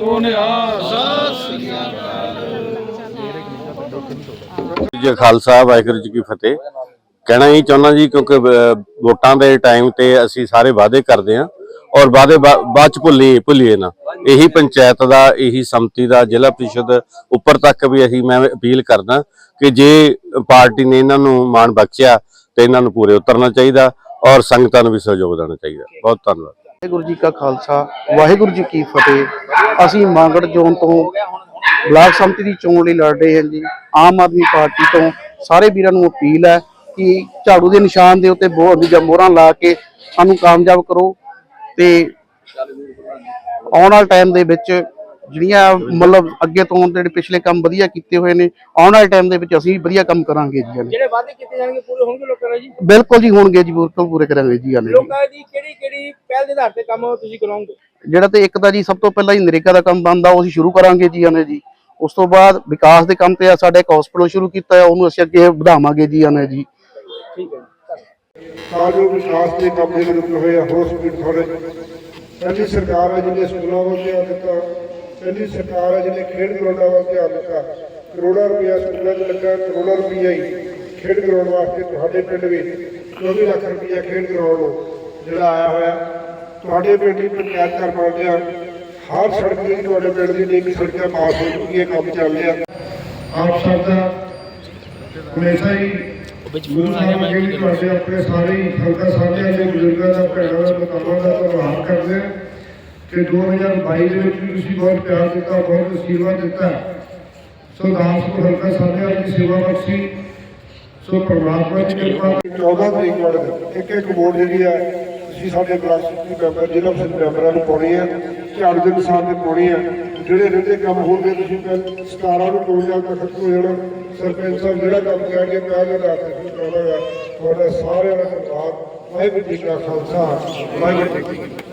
ਸੋਨਿਆ ਜੀ ਖਾਲਸਾ, ਵਾਹਿਗੁਰੂ ਜੀ ਕੀ ਫਤਿਹ। ਕਹਿਣਾ ਇਹ ਚਾਹੁੰਦਾ ਜੀ, ਕਿਉਂਕਿ ਵੋਟਾਂ ਦੇ ਟਾਈਮ ਤੇ ਅਸੀਂ ਸਾਰੇ ਵਾਅਦੇ ਕਰਦੇ ਹਾਂ ਔਰ ਵਾਅਦੇ ਬਾਅਦ ਚ ਭੁੱਲੀ ਭੁੱਲੀਏ ਨਾ। ਇਹੀ ਪੰਚਾਇਤ ਦਾ, ਇਹੀ ਸੰਮਤੀ ਦਾ, ਜ਼ਿਲ੍ਹਾ ਪ੍ਰੀਸ਼ਦ ਉੱਪਰ ਤੱਕ ਵੀ ਅਸੀਂ ਮੈਂ ਅਪੀਲ ਕਰਦਾ ਕਿ ਜੇ ਪਾਰਟੀ ਨੇ ਇਹਨਾਂ ਨੂੰ ਮਾਣ ਬਖਸ਼ਿਆ, ਤੇ ਇਹਨਾਂ ਨੂੰ ਪੂਰੇ ਉਤਰਨਾ ਚਾਹੀਦਾ ਔਰ ਸੰਗਤਾਂ ਨੂੰ ਵੀ ਸਹਿਯੋਗ ਦੇਣਾ ਚਾਹੀਦਾ। ਬਹੁਤ ਧੰਨਵਾਦ। ਵਾਹਿਗੁਰੂ ਜੀ ਕਾ ਖਾਲਸਾ, ਵਾਹਿਗੁਰੂ ਜੀ ਕੀ ਫਤਿਹ। ਅਸੀਂ ਮਾਂਗੜ ਜ਼ੋਨ ਤੋਂ ਬਲਾਕ ਸੰਮਤੀ ਦੀ ਚੋਣ ਲਈ ਲੜ ਰਹੇ ਹਾਂ ਜੀ। ਆਮ ਆਦਮੀ ਪਾਰਟੀ ਤੋਂ ਸਾਰੇ ਵੀਰਾਂ ਨੂੰ ਅਪੀਲ ਹੈ ਕਿ ਝਾੜੂ ਦੇ ਨਿਸ਼ਾਨ ਦੇ ਉੱਤੇ ਬਹੁਤ ਦੀਆਂ ਮੋਹਰਾਂ ਲਾ ਕੇ ਸਾਨੂੰ ਕਾਮਯਾਬ ਕਰੋ ਤੇ ਆਉਣ ਵਾਲੇ ਟਾਈਮ ਦੇ ਵਿੱਚ ਜਿਹੜੀਆਂ ਮਤਲਬ ਅੱਗੇ ਤੋਂ ਜਿਹੜੇ ਪਿਛਲੇ ਕੰਮ ਵਧੀਆ ਕੀਤੇ ਹੋਏ ਨੇ ਆਉਣ ਵਾਲੇ ਟਾਈਮ ਦੇ ਵਿੱਚ ਅਸੀਂ ਵਧੀਆ ਕੰਮ ਕਰਾਂਗੇ ਜੀ। ਜਿਹੜੇ ਵਾਅਦੇ ਕੀਤੇ ਜਾਣਗੇ ਪੂਰੇ ਹੋਣਗੇ ਲੋਕਾਂ ਨਾਲ ਜੀ? ਬਿਲਕੁਲ ਜੀ ਹੋਣਗੇ ਜੀ ਬਿਲਕੁਲ ਪੂਰੇ ਕਰਾਂਗੇ ਜੀ ਜੀ ਲੋਕਾਂ ਦੀ ਕਿਹੜੀ ਕਿਹੜੀ ਪਹਿਲ ਦੇ ਆਧਾਰ ਤੇ ਕੰਮ ਤੁਸੀਂ ਕਰਾਓਗੇ? ਜਿਹੜਾ ਤੇ ਇੱਕ ਤਾਂ ਜੀ ਸਭ ਤੋਂ ਪਹਿਲਾਂ ਹੀ ਨਰੇਗਾ ਦਾ ਕੰਮ ਬੰਦਾ ਉਹ ਅਸੀਂ ਸ਼ੁਰੂ ਕਰਾਂਗੇ ਜੀ ਆਨੇ ਜੀ। ਉਸ ਤੋਂ ਬਾਅਦ ਵਿਕਾਸ ਦੇ ਕੰਮ ਤੇ ਆ ਸਾਡੇ ਇੱਕ ਹਸਪੀਟਲ ਸ਼ੁਰੂ ਕੀਤਾ ਹੈ ਉਹਨੂੰ ਅਸੀਂ ਅੱਗੇ ਵਧਾਵਾਂਗੇ ਜੀ ਆਨੇ ਜੀ। ਠੀਕ ਹੈ ਤਾਂ ਜੋ ਵਿਕਾਸ ਦੇ ਕੰਮ ਜਿਹੜੇ ਰੁਕੇ ਹੋਏ ਸਪੀਡ ਥੋੜੇ ਪਹਿਲੀ ਸਰਕਾਰ ਹੈ ਜਿਹਨੇ ਸਕੂਲਾਂ ਵੱਲ ਧਿਆਨ ਦਿੱਤਾ। ਪਹਿਲੀ ਸਰਕਾਰ ਹੈ ਜਿਹਨੇ ਖੇਡ ਗਰਾਊਂਡਾਂ ਵੱਲ ਧਿਆਨ ਦਿੱਤਾ। ਕਰੋੜਾਂ ਰੁਪਇਆ ਸਕੂਲਾਂ 'ਚ ਲੱਗਾ ਕਰੋੜਾਂ ਰੁਪਇਆ ਹੀ ਖੇਡ ਗਰਾਊਂਡ ਵਾਸਤੇ ਤੁਹਾਡੇ ਪਿੰਡ ਵਿੱਚ 24 ਲੱਖ ਰੁਪਇਆ ਖੇਡ ਗਰਾਊਂਡ ਜਿਹੜਾ ਆਇਆ ਹੋਇਆ। ਤੁਹਾਡੇ ਪਿੰਡ ਦੀ ਪੰਚਾਇਤ ਘਰ ਬਣ ਗਿਆ ਹਰ ਸੜਕ ਦੀ ਤੁਹਾਡੇ ਪਿੰਡ ਦੀ ਇੱਕ ਸੜਕਾਂ ਪਾਸ ਹੋ ਚੁੱਕੀ ਹੈ ਕੰਮ ਚੱਲ ਰਿਹਾ। ਆਪ ਸਭ ਦਾ ਹਮੇਸ਼ਾ ਹੀ ਗੁਰੂ ਸਾਹਿਬ ਤੁਹਾਡੇ ਆਪਣੇ ਸਾਰੇ ਹੀ ਸੰਗਤਾਂ ਸਾਰਿਆਂ ਦੇ ਬਜ਼ੁਰਗਾਂ ਦਾ ਭੈਣਾਂ ਦਾ ਮਕਾਮਾਂ ਦਾ ਧੰਨਵਾਦ ਕਰਦੇ ਹਾਂ ਕਿ 2022 ਦੇ ਵਿੱਚ ਤੁਸੀਂ ਬਹੁਤ ਪਿਆਰ ਦਿੱਤਾ, ਬਹੁਤ ਅਸ਼ੀਰਵਾਦ ਦਿੱਤਾ। ਸੋ ਦਾਸਪੁਰ ਨੂੰ ਹਲਕਾ ਸਾਰਿਆਂ ਦੀ ਸੇਵਾ ਬਖਸ਼ੀ। ਸੋ ਪਰਮਾਤਮਾ ਦੀ ਕਿਰਪਾ। 14 ਤਰੀਕ ਵਾਲੇ ਇੱਕ ਇੱਕ ਵੋਟ ਜਿਹੜੀ ਹੈ ਤੁਸੀਂ ਸਾਡੇ ਬਲਾਕ ਸੰਮਤੀ ਮੈਂਬਰ ਜ਼ਿਲ੍ਹਾ ਪ੍ਰੀਸ਼ਦ ਮੈਂਬਰਾਂ ਨੂੰ ਪਾਉਣੀ ਹੈ ਝਾੜ ਦੇ ਨਿਸ਼ਾਨ ਤੇ ਪਾਉਣੀ ਹੈ ਜਿਹੜੇ ਰਹਿੰਦੇ ਕੰਮ ਹੋਣਗੇ ਤੁਸੀਂ ਕੱਲ 17 ਨੂੰ ਟੋਲ ਜਾ ਕੇ ਖਤਮ ਹੋ ਜਾਣਾ। ਸਰਪੰਚ ਸਾਹਿਬ, ਜਿਹੜਾ ਕੰਮ ਕਹਿਣਗੇ ਮੈਂ ਉਹਦੇ ਆਧਾਰ ਤੇ ਸ਼ੁਰੂ ਤੁਹਾਡਾ ਸਾਰਿਆਂ ਦਾ ਧੰਨਵਾਦ। ਵਾਹਿਗੁਰੂ ਜੀ ਕਾ ਖਾਲਸਾ, ਵਾਹਿਗੁਰੂ ਜੀ ਕੀ